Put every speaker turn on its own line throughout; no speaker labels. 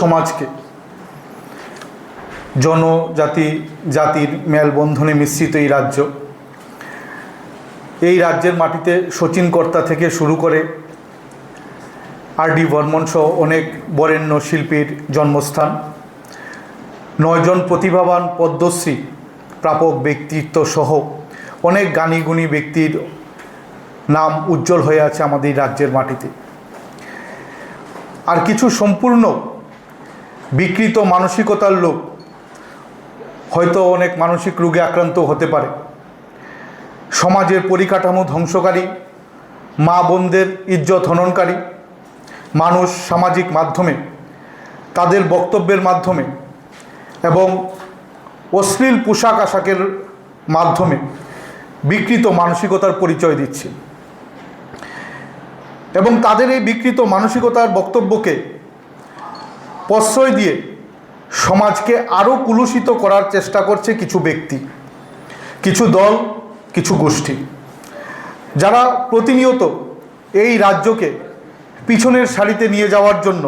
সমাজকে, জনজাতি, জাতির মেলবন্ধনে মিশ্রিত এই রাজ্য, এই রাজ্যের মাটিতে শচীন কর্তা থেকে শুরু করে আর ডি বর্মন সহ অনেক বরেণ্য শিল্পীর জন্মস্থান, নয়জন প্রতিভাবান পদ্মশ্রী, প্রাপক, ব্যক্তিত্ব সহ অনেক গানী গুণী ব্যক্তির নাম উজ্জ্বল হয়ে আছে আমাদের রাজ্যের মাটিতে। আর কিছু সম্পূর্ণ বিকৃত মানসিকতার লোক। হয়তো অনেক মানসিক রোগে আক্রান্ত হতে পারে। সমাজের পরিকাঠামো ধ্বংসকারী, মা বোনদের ইজ্জত হননকারী, মানুষ সামাজিক মাধ্যমে, তাদের বক্তব্যের মাধ্যমে এবং অশ্লীল পোশাক আশাকের মাধ্যমে বিকৃত মানসিকতার পরিচয় দিচ্ছে। এবং তাদের এই বিকৃত মানসিকতার বক্তব্যকে প্রশ্রয় দিয়ে সমাজকে আরও কুলুষিত করার চেষ্টা করছে কিছু ব্যক্তি, কিছু দল, কিছু গোষ্ঠী। যারা প্রতিনিয়ত এই রাজ্যকে পিছনের সারিতে নিয়ে যাওয়ার জন্য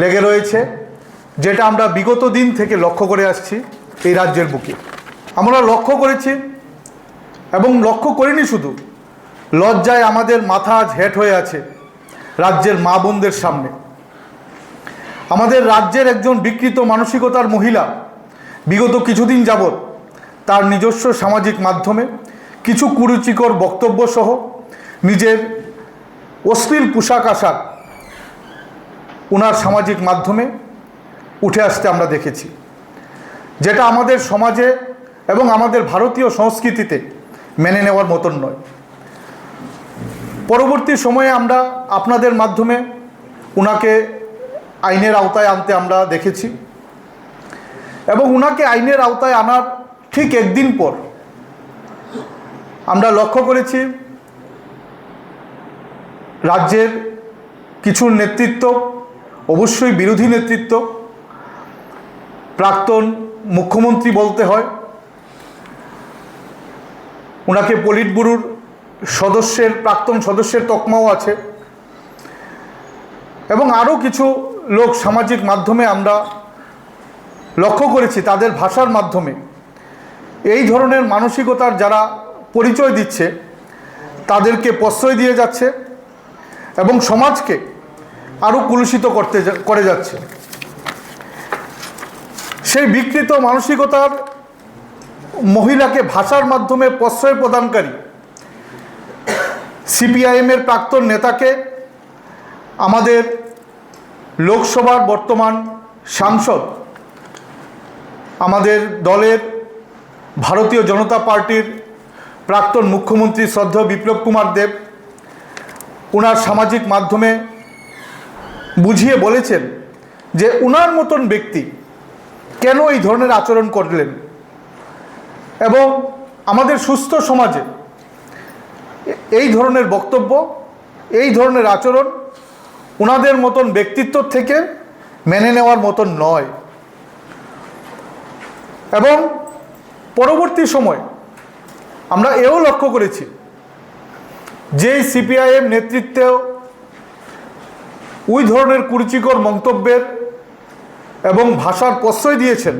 লেগে রয়েছে, যেটা আমরা বিগত দিন থেকে লক্ষ্য করে আসছি এই রাজ্যের বুকে। আমরা লক্ষ্য করেছি এবং লক্ষ্য করিনি শুধু, লজ্জায় আমাদের মাথা আজ হেট হয়ে আছে। রাজ্যের মা বোনদের সামনে। আমাদের রাজ্যের একজন বিকৃত মানসিকতার মহিলা বিগত কিছুদিন যাবৎ তার নিজস্ব সামাজিক মাধ্যমে কিছু কুরুচিকর বক্তব্য সহ নিজের অশ্লীল পোশাক আশাক ওনার সামাজিক মাধ্যমে উঠে আসতে আমরা দেখেছি। যেটা আমাদের সমাজে এবং আমাদের ভারতীয় সংস্কৃতিতে মেনে নেওয়ার মতন নয়। পরবর্তী সময়ে আমরা আপনাদের মাধ্যমে ওনাকে আইনের আওতায় আনতে আমরা দেখেছি। এবং ওনাকে আইনের আওতায় আনার ঠিক একদিন পর আমরা লক্ষ্য করেছি, রাজ্যের কিছু নেতৃত্ব, অবশ্যই বিরোধী নেতৃত্ব, প্রাক্তন মুখ্যমন্ত্রী বলতে হয় ওনাকে পলিট ব্যুরোর সদস্যের, প্রাক্তন সদস্যের তকমাও আছে। এবং আরও কিছু লোক সামাজিক মাধ্যমে আমরা লক্ষ্য করেছি, তাদের ভাষার মাধ্যমে। এই ধরনের মানসিকতার যারা পরিচয় দিচ্ছে, তাদেরকে প্রশ্রয় দিয়ে যাচ্ছে এবং সমাজকে আরও কুলুষিত করতে করে যাচ্ছে। সেই বিকৃত মানসিকতার মহিলাকে ভাষার মাধ্যমে প্রশ্রয় প্রদানকারী সিপিআইএমের প্রাক্তন নেতাকে আমাদের লোকসভার বর্তমান সাংসদ, আমাদের দলের ভারতীয় জনতা পার্টির প্রাক্তন মুখ্যমন্ত্রী শ্রদ্ধ বিপ্লব কুমার দেব ওনার সামাজিক মাধ্যমে বুঝিয়ে বলেছেন যে উনার মতন ব্যক্তি কেন এই ধরনের আচরণ করলেন এবং আমাদের সুস্থ সমাজে এই ধরনের বক্তব্য, এই ধরনের আচরণ ওনাদের মতন ব্যক্তিত্ব থেকে মেনে নেওয়ার মতন নয়। এবং পরবর্তী সময় আমরা এও লক্ষ্য করেছি, যেই সিপিআইএম নেতৃত্বেও ওই ধরনের কুরুচিকর মন্তব্যের এবং ভাষার প্রশ্রয় দিয়েছেন,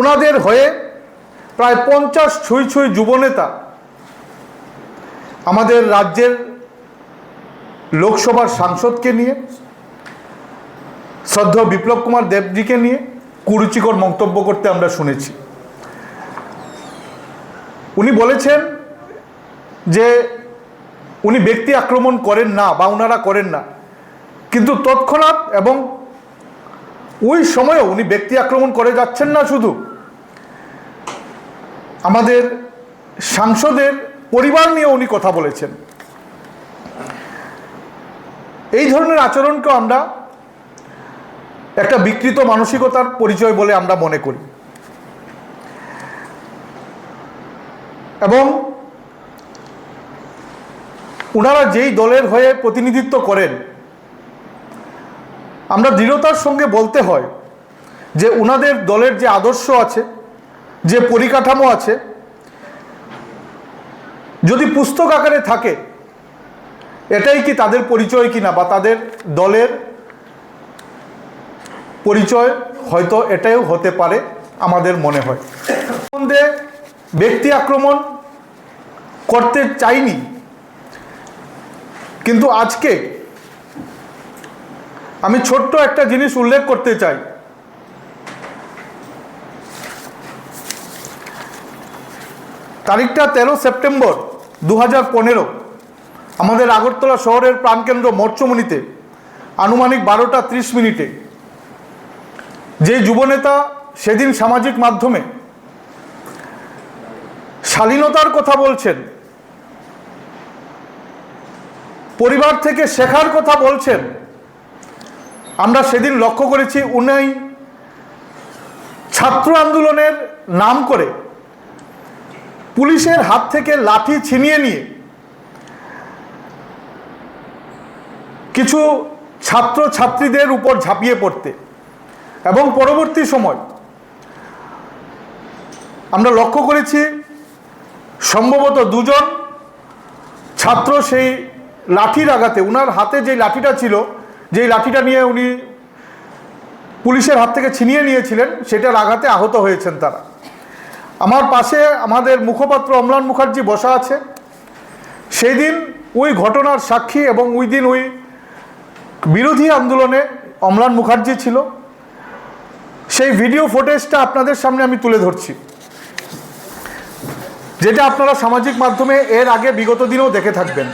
উনাদের হয়ে প্রায় পঞ্চাশ ছুঁই ছুঁই যুবনেতা আমাদের রাজ্যের লোকসভার সাংসদকে নিয়ে শ্রদ্ধ বিপ্লব কুমার দেবজিকে নিয়ে কুরুচিকর মন্তব্য করতে আমরা শুনেছি। উনি বলেছেন যে উনি ব্যক্তি আক্রমণ করেন না বা ওনারা করেন না। কিন্তু তৎক্ষণাৎ এবং ওই সময়ও উনি ব্যক্তি আক্রমণ করে যাচ্ছেন না শুধু। আমাদের সাংসদের পরিবার নিয়ে উনি কথা বলেছেন। এই ধরনের আচরণকে আমরা একটা বিকৃত মানসিকতার পরিচয় বলে আমরা মনে করি। এবং ওনারা যেই দলের হয়ে প্রতিনিধিত্ব করেন, আমরা দৃঢ়তার সঙ্গে বলতে হয় যে ওনাদের দলের যে আদর্শ আছে, যে পরিকাঠামো আছে যদি পুস্তক আকারে থাকে, এটাই কি তাদের পরিচয় কিনা বা তাদের দলের পরিচয় হয়তো এটাও হতে পারে আমাদের মনে হয়। ব্যক্তি আক্রমণ করতে চাইনি, কিন্তু আজকে আমি ছোট্ট একটা জিনিস উল্লেখ করতে চাই। তারিখটা তেরো সেপ্টেম্বর। দু হাজার পনেরো আমাদের আগরতলা শহরের প্রাণকেন্দ্র মর্চমণিতে আনুমানিক বারোটা ত্রিশ মিনিটে যে যুবনেতা সেদিন সামাজিক মাধ্যমে শালীনতার কথা বলছেন, পরিবার থেকে শেখার কথা বলছেন, আমরা সেদিন লক্ষ্য করেছি উনি ছাত্র আন্দোলনের নাম করে পুলিশের হাত থেকে লাঠি ছিনিয়ে নিয়ে কিছু ছাত্র ছাত্রীদের উপর ঝাঁপিয়ে পড়তে। এবং পরবর্তী সময় আমরা লক্ষ্য করেছি, সম্ভবত দুজন ছাত্র সেই লাঠির আঘাতে, উনার হাতে যে লাঠিটা ছিল, যেই লাঠিটা নিয়ে উনি পুলিশের হাত থেকে ছিনিয়ে নিয়েছিলেন, সেটার আঘাতে আহত হয়েছেন তারা। আমার পাশে আমাদের মুখপাত্র অম্লান মুখার্জি বসা আছে। সেই দিন ওই ঘটনার সাক্ষী এবং ওই দিন ওই বিরোধী আন্দোলনে অম্লান মুখার্জি ছিল। সেই ভিডিও ফুটেজটা আপনাদের সামনে আমি তুলে ধরছি। যেটা আপনারা সামাজিক মাধ্যমে এর আগে বিগত দিনেও দেখে থাকবেন।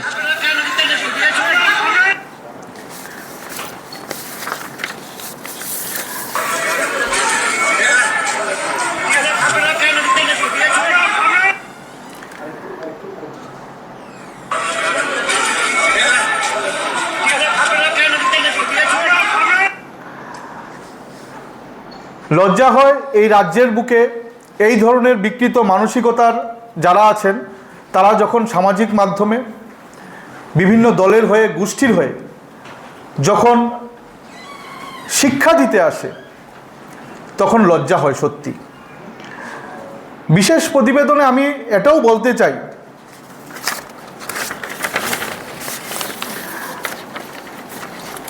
লজ্জা হয় এই রাজ্যের বুকে এই ধরনের বিকৃত মানসিকতার যারা আছেন, তারা যখন সামাজিক মাধ্যমে বিভিন্ন দলের হয়ে, গোষ্ঠীর হয়ে যখন শিক্ষা দিতে আসে, তখন লজ্জা হয় সত্যি। বিশেষ প্রতিবেদনে আমি এটাও বলতে চাই।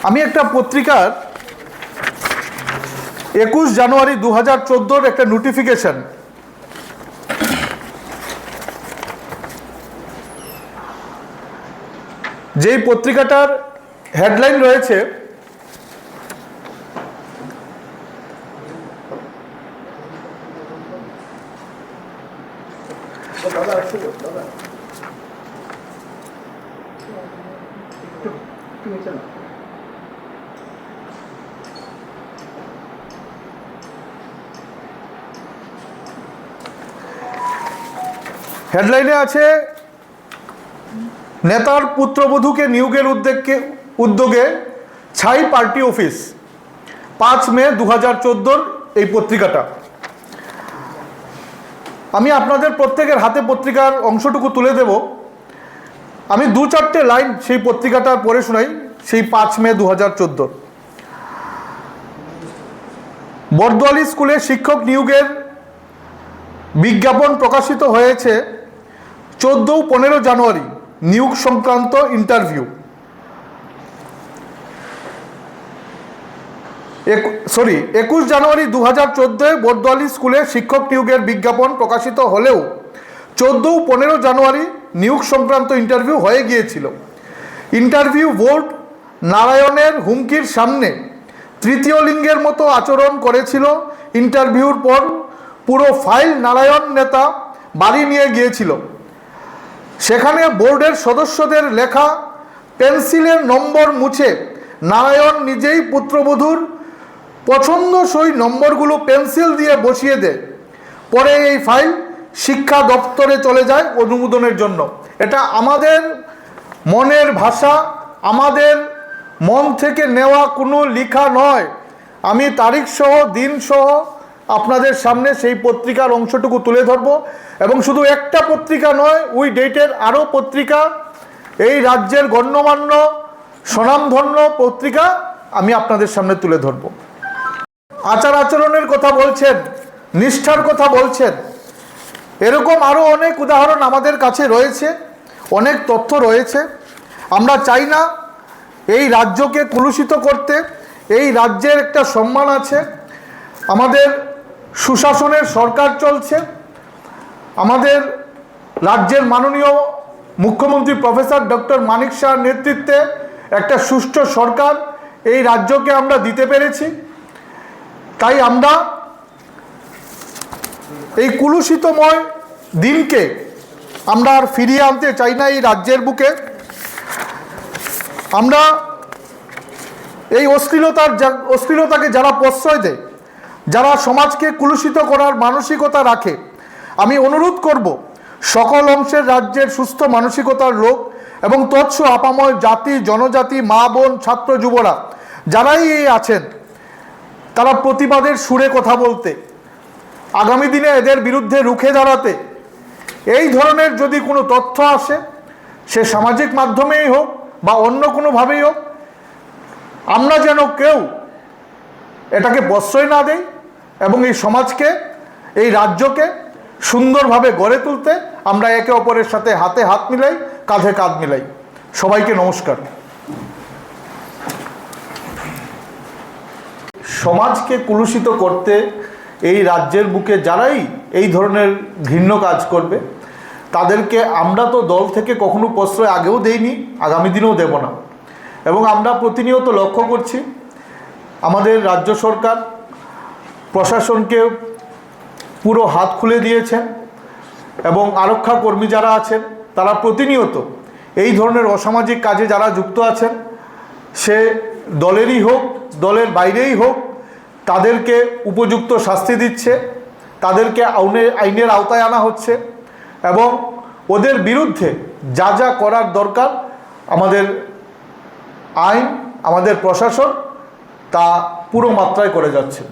আমি একটা পত্রিকার একুশ জানুয়ারি দু হাজার চোদ্দোর একটা নোটিফিকেশন যেই পত্রিকাটার হেডলাইন রয়েছে হেডলাইনে আছে, নেতার পুত্রবধূকে নিয়োগের উদ্যোগকে, উদ্যোগে ছাই পার্টি অফিস। পাঁচ মে দু হাজার এই পত্রিকাটা। আমি আপনাদের প্রত্যেকের হাতে পত্রিকার অংশটুকু তুলে দেব। আমি দু চারটে লাইন সেই পত্রিকাটা পড়ে শোনাই, সেই পাঁচ মে দু হাজার চোদ্দোর। বর্দোয়ালি স্কুলে শিক্ষক নিয়োগের বিজ্ঞাপন প্রকাশিত হয়েছে চোদ্দ পনেরো জানুয়ারি, নিয়োগ সংক্রান্ত ইন্টারভিউ সরি একুশ জানুয়ারি দু হাজার চোদ্দোয় বর্দোয়ালি স্কুলে শিক্ষক নিয়োগের বিজ্ঞাপন প্রকাশিত হলেও চোদ্দ পনেরো জানুয়ারি নিয়োগ সংক্রান্ত ইন্টারভিউ হয়ে গিয়েছিল। ইন্টারভিউ বোর্ড নারায়ণের হুমকির সামনে তৃতীয় লিঙ্গের মতো আচরণ করেছিল। ইন্টারভিউর পর পুরো ফাইল নারায়ণ নেতা বাড়ি নিয়ে গিয়েছিল। সেখানে বোর্ডের সদস্যদের লেখা পেন্সিলের নম্বর মুছে নারায়ণ নিজেই পুত্রবধূর পছন্দসই নম্বরগুলো পেন্সিল দিয়ে বসিয়ে দেয় পরে এই ফাইল শিক্ষা দপ্তরে চলে যায় অনুমোদনের জন্য। এটা আমাদের মনের ভাষা, আমাদের মন থেকে নেওয়া কোনো লেখা নয়। আমি তারিখ সহ দিন সহ আপনাদের সামনে সেই পত্রিকার অংশটুকু তুলে ধরবো। এবং শুধু একটা পত্রিকা নয় ওই ডেটের আরও পত্রিকা, এই রাজ্যের গণ্যমান্য স্বনামধন্য পত্রিকা আমি আপনাদের সামনে তুলে ধরব। আচার আচরণের কথা বলছেন, নিষ্ঠার কথা বলছেন। এরকম আরও অনেক উদাহরণ আমাদের কাছে রয়েছে, অনেক তথ্য রয়েছে। আমরা চাই না এই রাজ্যকে কলুষিত করতে, এই রাজ্যের একটা সম্মান আছে। আমাদের সুশাসনের সরকার চলছে। আমাদের রাজ্যের মাননীয় মুখ্যমন্ত্রী প্রফেসর ডক্টর মানিক শাহর নেতৃত্বে একটা সুষ্ঠু সরকার এই রাজ্যকে আমরা দিতে পেরেছি। তাই আমরা এই কুলুষিতময় দিনকে আমরা আর ফিরিয়ে আনতে চাই না এই রাজ্যের বুকে। আমরা এই অশ্লীলতার অশ্লীলতাকে যারা প্রশ্রয় দেয় যারা সমাজকে কুলুষিত করার মানসিকতা রাখে, আমি অনুরোধ করব, সকল অংশের রাজ্যের সুস্থ মানসিকতার লোক এবং তৎস আপাময় জাতি, জনজাতি, মা, বোন, ছাত্র, যুবরা, যারাই এই আছেন, তারা প্রতিবাদের সুরে কথা বলতে, আগামী দিনে এদের বিরুদ্ধে রুখে দাঁড়াতে, এই ধরনের যদি কোনো তথ্য আসে, সে সামাজিক মাধ্যমেই হোক বা অন্য কোনোভাবেই হোক, আমরা যেন কেউ এটাকে প্রশ্রয় না দেই এবং এই সমাজকে, এই রাজ্যকে সুন্দরভাবে গড়ে তুলতে আমরা একে অপরের সাথে হাতে হাত মিলাই, কাঁধে কাঁধ মিলাই। সবাইকে নমস্কার। সমাজকে কুলুষিত করতে এই রাজ্যের বুকে যারাই এই ধরনের ঘৃণ্য কাজ করবে, তাদেরকে আমরা তো দল থেকে কখনো প্রশ্রয় আগেও দেইনি, আগামী দিনেও দেব না। এবং আমরা প্রতিনিয়ত লক্ষ্য করছি, আমাদের রাজ্য সরকার প্রশাসনকে পুরো হাত খুলে দিয়েছেন এবং আরক্ষা কর্মী যারা আছেন, তারা প্রতিনিয়ত এই ধরনের অসামাজিক কাজে যারা যুক্ত আছেন, সে দলেরই হোক, দলের বাইরেই হোক, তাদেরকে উপযুক্ত শাস্তি দিচ্ছে, তাদেরকে আইনের আওতায় আনা হচ্ছে এবং ওদের বিরুদ্ধে যা যা করার দরকার, আমাদের আইন, আমাদের প্রশাসন তা পুরো মাত্রায় করে যাচ্ছে।